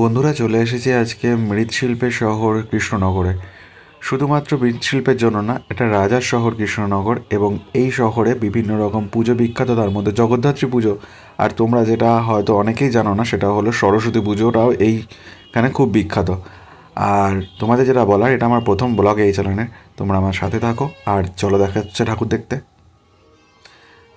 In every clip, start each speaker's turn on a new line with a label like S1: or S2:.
S1: বন্ধুরা চলে এসেছি আজকে মৃৎশিল্পের শহর কৃষ্ণনগরে। শুধুমাত্র মৃৎশিল্পের জন্য না, এটা রাজার শহর কৃষ্ণনগর এবং এই শহরে বিভিন্ন রকম পুজো, বিখ্যাত তার মধ্যে জগদ্ধাত্রী পুজো। আর তোমরা যেটা হয়তো অনেকেই জানো না, সেটা হলো সরস্বতী পুজোটাও এইখানে খুব বিখ্যাত। আর তোমাদের যেটা বলার, এটা আমার প্রথম ব্লগ এই চ্যানেলের তোমরা আমার সাথে থাকো, আর চলো দেখা যাচ্ছে ঠাকুর দেখতে।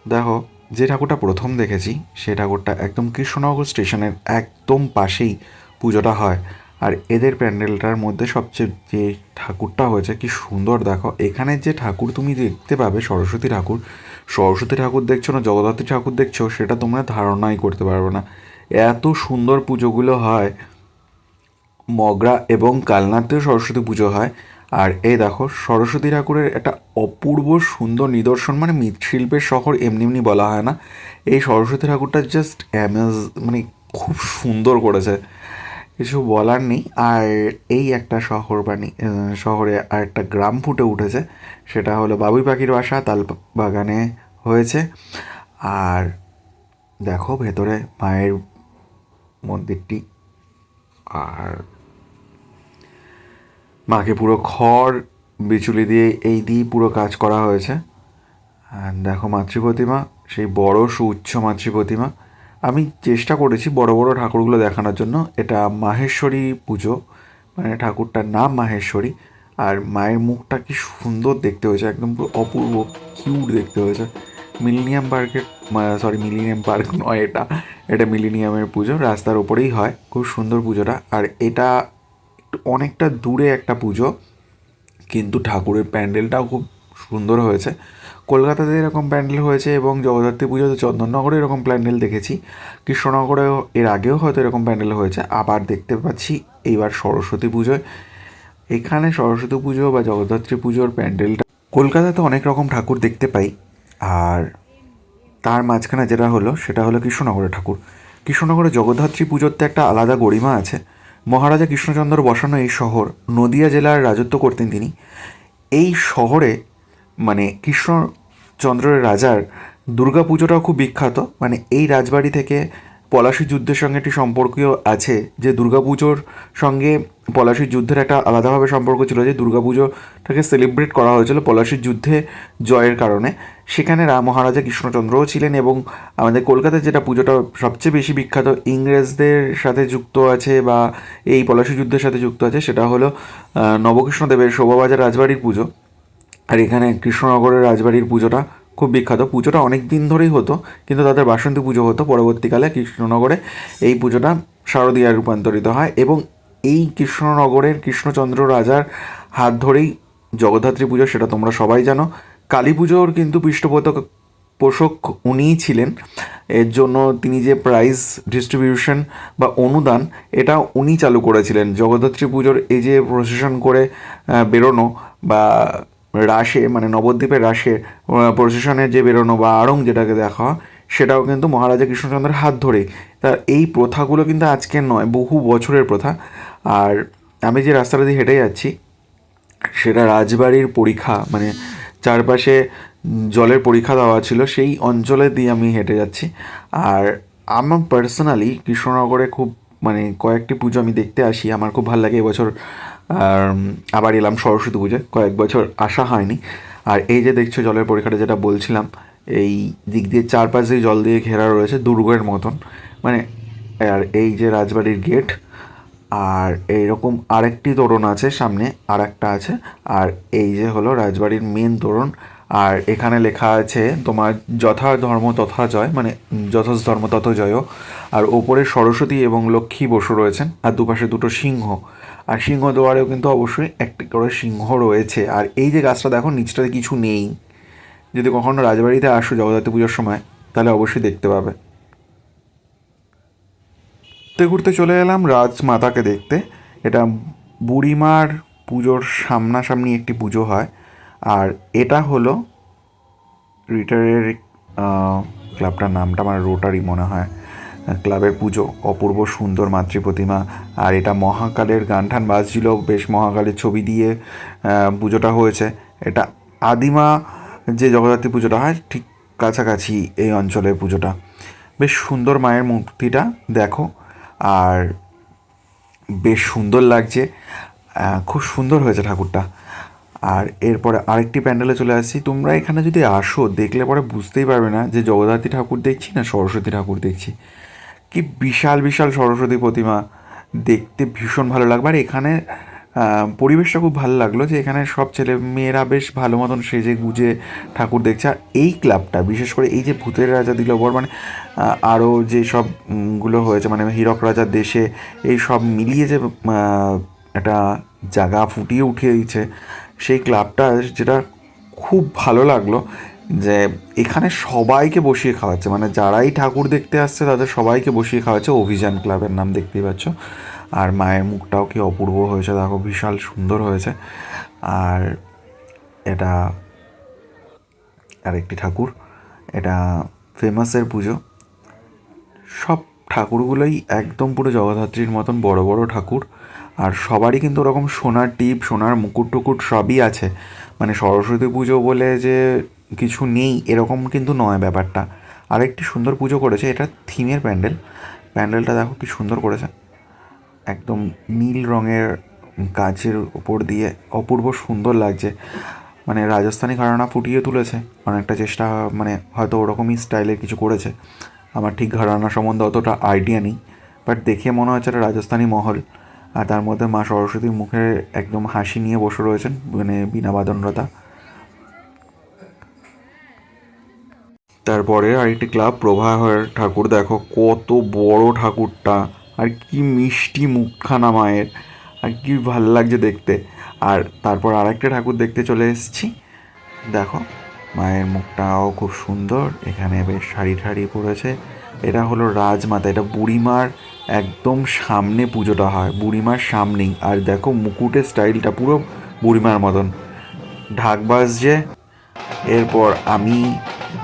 S1: দেখো, যে ঠাকুরটা প্রথম দেখেছি, সেই ঠাকুরটা একদম কৃষ্ণনগর স্টেশনের একদম পাশেই পুজোটা হয়। আর এদের প্যান্ডেলটার মধ্যে সবচেয়ে যে ঠাকুরটা হয়েছে, কি সুন্দর দেখো। এখানে যে ঠাকুর তুমি দেখতে পাবে, সরস্বতী ঠাকুর সরস্বতী ঠাকুর দেখছ না, জগদ্ধাত্রী ঠাকুর দেখছ, সেটা তোমরা ধারণাই করতে পারবে না। এত সুন্দর পুজোগুলো হয়। মগরা এবং কালনাতেও সরস্বতী পুজো হয়। আর এই দেখো, সরস্বতী ঠাকুরের একটা অপূর্ব সুন্দর নিদর্শন মানে মৃৎশিল্পের শহর এমনি এমনি বলা হয় না। এই সরস্বতী ঠাকুরটা জাস্ট অ্যামেজ মানে খুব সুন্দর করেছে। কিছু বলার নেই। আর এই একটা শহর বানি শহরে আর একটা গ্রাম ফুটে উঠেছে। সেটা হলো বাবুই পাখির বাসা, তাল বাগানে হয়েছে। আর দেখো ভেতরে মায়ের মন্দিরটি। আর মাকে পুরো খড়, বিচুলি দিয়ে এই দিয়েই পুরো কাজ করা হয়েছে। আর দেখো মাতৃ প্রতিমা সেই বড় সুউচ্চ মাতৃ প্রতিমা আমি চেষ্টা করেছি বড় বড় ঠাকুরগুলো দেখানোর জন্য। এটা মাহেশ্বরী পুজো মানে ঠাকুরটার নাম মাহেশ্বরী। আর মায়ের মুখটা কি সুন্দর দেখতে হয়েছে, একদম পুরো অপূর্ব কিউট দেখতে হয়েছে। মিলিনিয়াম পার্কের সরি মিলিনিয়াম পার্ক নয় এটা এটা মিলিনিয়ামের পুজো, রাস্তার ওপরেই হয়, খুব সুন্দর পুজোটা। আর এটা অনেকটা দূরে একটা পুজো, কিন্তু ঠাকুরের প্যান্ডেলটাও খুব সুন্দর হয়েছে। কলকাতাতে এরকম প্যান্ডেল হয়েছে এবং জগদ্ধাত্রী পুজোতে চন্দননগরে এরকম প্যান্ডেল দেখেছি। কৃষ্ণনগরেও এর আগেও হয়তো এরকম প্যান্ডেল হয়েছে। আবার দেখতে পাচ্ছি এইবার সরস্বতী পুজোয়। এখানে সরস্বতী পুজো বা জগদ্ধাত্রী পুজোর প্যান্ডেলটা কলকাতাতে অনেক রকম ঠাকুর দেখতে পাই। আর তার মাঝখানে যেটা হলো, সেটা হলো কৃষ্ণনগরের ঠাকুর। কৃষ্ণনগরে জগদ্ধাত্রী পুজোর তো একটা আলাদা গরিমা আছে। মহারাজা কৃষ্ণচন্দ্র বসানো এই শহর নদিয়া জেলার রাজত্ব করতেন তিনি। এই শহরে মানে কৃষ্ণচন্দ্রের রাজার দুর্গা পুজোটাও খুব বিখ্যাত। মানে এই রাজবাড়ি থেকে পলাশী যুদ্ধের সঙ্গে একটি সম্পর্কীয় আছে, যে দুর্গাপুজোর সঙ্গে পলাশীর যুদ্ধের একটা আলাদাভাবে সম্পর্ক ছিল, যে দুর্গাপুজোটাকে সেলিব্রেট করা হয়েছিল পলাশীর যুদ্ধে জয়ের কারণে। সেখানে মহারাজা কৃষ্ণচন্দ্রও ছিলেন এবং আমাদের কলকাতার যেটা পুজোটা সবচেয়ে বেশি বিখ্যাত ইংরেজদের সাথে যুক্ত আছে বা এই পলাশী যুদ্ধের সাথে যুক্ত আছে, সেটা হলো নবকৃষ্ণদেবের শোভাবাজার রাজবাড়ির পুজো। আর এখানে কৃষ্ণনগরের রাজবাড়ির পুজোটা খুব বিখ্যাত। পুজোটা অনেক দিন ধরেই হতো, কিন্তু তাদের বাসন্তী পুজো হতো। পরবর্তীকালে কৃষ্ণনগরে এই পুজোটা শারদীয়ায় রূপান্তরিত হয় এবং এই কৃষ্ণনগরের কৃষ্ণচন্দ্র রাজার হাত ধরেই জগদ্ধাত্রী পুজো, সেটা তোমরা সবাই জানো। কালী পুজোর কিন্তু পৃষ্ঠপোষক পোষক উনিই ছিলেন। এর জন্য তিনি যে প্রাইজ ডিস্ট্রিবিউশন বা অনুদান, এটা উনি চালু করেছিলেন। জগদ্ধাত্রী পুজোর এই যে প্রসেশন করে বেরোনো বা রাসে মানে নবদ্বীপের রাসে প্রসেশনের যে বেরোনো বা আড়ং যেটাকে দেখা সেটাও কিন্তু মহারাজা কৃষ্ণচন্দ্রের হাত ধরে তা এই প্রথাগুলো কিন্তু আজকের নয়, বহু বছরের প্রথা। আর আমি যে রাস্তাটা দিয়ে হেঁটে যাচ্ছি, সেটা রাজবাড়ির পরীক্ষা মানে চারপাশে জলের পরীক্ষা দেওয়া ছিল, সেই অঞ্চলে দিয়ে আমি হেঁটে যাচ্ছি। আর আমার পার্সোনালি কৃষ্ণনগরে খুব মানে কয়েকটি পুজো আমি দেখতে আসি, আমার খুব ভালো লাগে এবছর আবার এলাম সরস্বতী পুজোয়। কয়েক বছর আসা হয়নি। আর এই যে দেখছ জলের পরীক্ষাটা যেটা বলছিলাম, এই দিক দিয়ে চারপাশ জল দিয়ে ঘেরা রয়েছে দুর্গের মতন। মানে আর এই যে রাজবাড়ির গেট, আর এইরকম আরেকটি তোরণ আছে সামনে আর একটা আছে, আর এই যে হলো রাজবাড়ির মেন তোরণ। আর এখানে লেখা আছে তোমার যথা ধর্ম তথা জয় মানে যথস ধর্ম তত জয় আর ওপরে সরস্বতী এবং লক্ষ্মী বসু রয়েছেন, আর দুপাশে দুটো সিংহ। আর সিংহ দুয়ারেও কিন্তু অবশ্যই একটি করে সিংহ রয়েছে। আর এই যে গাছটা দেখো, নিচটাতে কিছু নেই। যদি কখনো রাজবাড়িতে আসো জগদ্ধাত্রী পুজোর সময়, তাহলে অবশ্যই দেখতে পাবে। ঘুরতে ঘুরতে চলে এলাম রাজমাতাকে দেখতে। এটা বুড়িমার পুজোর সামনাসামনি একটি পুজো হয়। আর এটা হলো রিটারের ক্লাবটার নামটা, আমার রোটারি মনে হয়। ক্লাবের পুজো, অপূর্ব সুন্দর মাতৃ প্রতিমা আর এটা মহাকালের গান টান বাজছিল, বেশ মহাকালের ছবি দিয়ে পুজোটা হয়েছে। এটা আদিমা যে জগদ্ধাত্রী পুজোটা হয়, ঠিক কাছাকাছি এই অঞ্চলের পুজোটা। বেশ সুন্দর মায়ের মূর্তিটা, দেখো। আর বেশ সুন্দর লাগছে খুব সুন্দর হয়েছে ঠাকুরটা। আর এরপরে আরেকটি প্যান্ডেলে চলে আসছি। তোমরা এখানে যদি আসো, দেখলে পরে বুঝতেই পারবে না যে জগদ্ধাত্রী ঠাকুর দেখছি না সরস্বতী ঠাকুর দেখছি। কি বিশাল বিশাল সরস্বতী প্রতিমা। দেখতে ভীষণ ভালো লাগবে। আর এখানে পরিবেশটা খুব ভালো লাগল যে এখানে সব ছেলে মেয়েরা বেশ ভালো মতন সেজে গুজে ঠাকুর দেখছে। আর এই ক্লাবটা বিশেষ করে এই যে ভূতের রাজা দিলবর মানে আরও যে সব উম, গুলো হয়েছে মানে হীরক রাজার দেশে এই সব মিলিয়ে যে একটা জায়গা ফুটিয়ে উঠিয়ে দিচ্ছে সেই ক্লাবটা যেটা খুব ভালো লাগল। যে এখানে সবাইকে বসিয়ে খাওয়াচ্ছে। মানে যারাই ঠাকুর দেখতে আসছে, তাদের সবাইকে বসিয়ে খাওয়াচ্ছে অভিযান ক্লাবের নাম দেখতেই পাচ্ছ। আর মায়ের মুখটাও কি অপূর্ব হয়েছে, দেখো বিশাল সুন্দর হয়েছে। আর এটা আরেকটি ঠাকুর, এটা ফেমাসের পুজো। সব ঠাকুরগুলোই একদম পুরো জগদ্ধাত্রীর মতন বড় বড় ঠাকুর। আর সবারই কিন্তু ওরকম সোনার টিপ, সোনার মুকুট টুকুট সবই আছে। মানে সরস্বতী পুজো বলে যে কিছু নেই, এরকম কিন্তু নয় ব্যাপারটা। আরেকটি সুন্দর পুজো করেছে, এটা থিমের প্যান্ডেল। প্যান্ডেলটা দেখো কি সুন্দর করেছে। একদম নীল রঙের গাছের উপর দিয়ে অপূর্ব সুন্দর লাগছে। মানে রাজস্থানি ঘরানা ফুটিয়ে তুলেছে। অনেকটা চেষ্টা মানে হয়তো ওরকমই স্টাইলে কিছু করেছে। আমার ঠিক ঘরানা সম্বন্ধে অতটা আইডিয়া নেই। বাট দেখে মনে হচ্ছে একটা রাজস্থানি মহল। আর তার মধ্যে মা সরস্বতীর মুখে একদম হাসি নিয়ে বসে রয়েছেন মানে বিনা বাদনরতা তারপরে আরেকটি ক্লাব, প্রভাহের ঠাকুর। দেখো কত বড় ঠাকুরটা। আর কি মিষ্টি মুখখানা মায়ের। আর কি ভালো লাগছে দেখতে। আর তারপর আরেকটা ঠাকুর দেখতে চলে এসেছি। দেখো, মায়ের মুখটাও খুব সুন্দর। এখানে বেশ শাড়ি ঠাড়ি পড়েছে এটা হলো রাজমাতা, এটা বুড়িমার একদম সামনে পুজোটা হয়। বুড়িমার সামনেই। আর দেখো মুকুটের স্টাইলটা পুরো বুড়িমার মতন। ঢাক বাজছে। এরপর আমি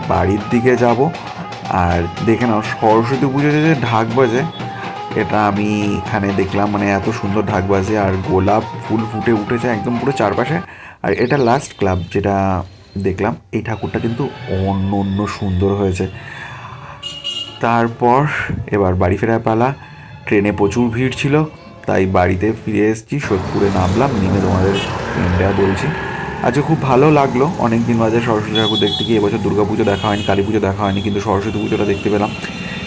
S1: বাড়ির দিকে যাব। আর দেখে নাও, সরস্বতী পুজোতে যে ঢাক বাজে, এটা আমি এখানে দেখলাম মানে এত সুন্দর ঢাক বাজে। আর গোলাপ ফুল ফুটে উঠেছে একদম পুরো চারপাশে। আর এটা লাস্ট ক্লাব যেটা দেখলাম, এই ঠাকুরটা কিন্তু অন্য অন্য সুন্দর হয়েছে। তারপর এবার বাড়ি ফেরার পালা। ট্রেনে প্রচুর ভিড় ছিল, তাই বাড়িতে ফিরে এসেছি, সোদপুরে নামলাম। নেমে তোমাদের বলছি। আজকে খুব ভালো লাগল। অনেক দিন বাজে সরস্বতী ঠাকুর দেখতে গিয়ে, এবছর দুর্গা পুজো দেখা হয়নি, কালী পুজো দেখা হয়নি, কিন্তু সরস্বতী পুজোটা দেখতে পেলাম।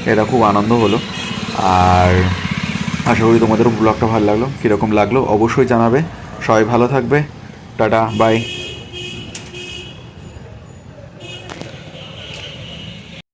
S1: এটা খুব আনন্দ হলো। আর আশা করি তোমাদেরও ব্লগটা ভালো লাগল। কীরকম লাগল অবশ্যই জানাবে। সবাই ভালো থাকবে। Tata, bye.